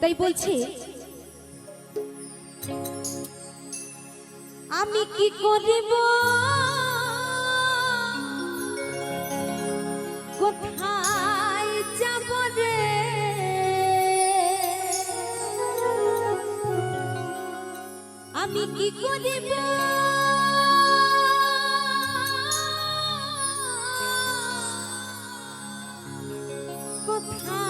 তাই বলছে আমি কি করিব? কোথায় যাব আমি কি করিব? কোথায়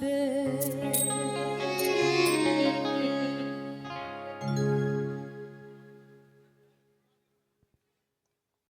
对。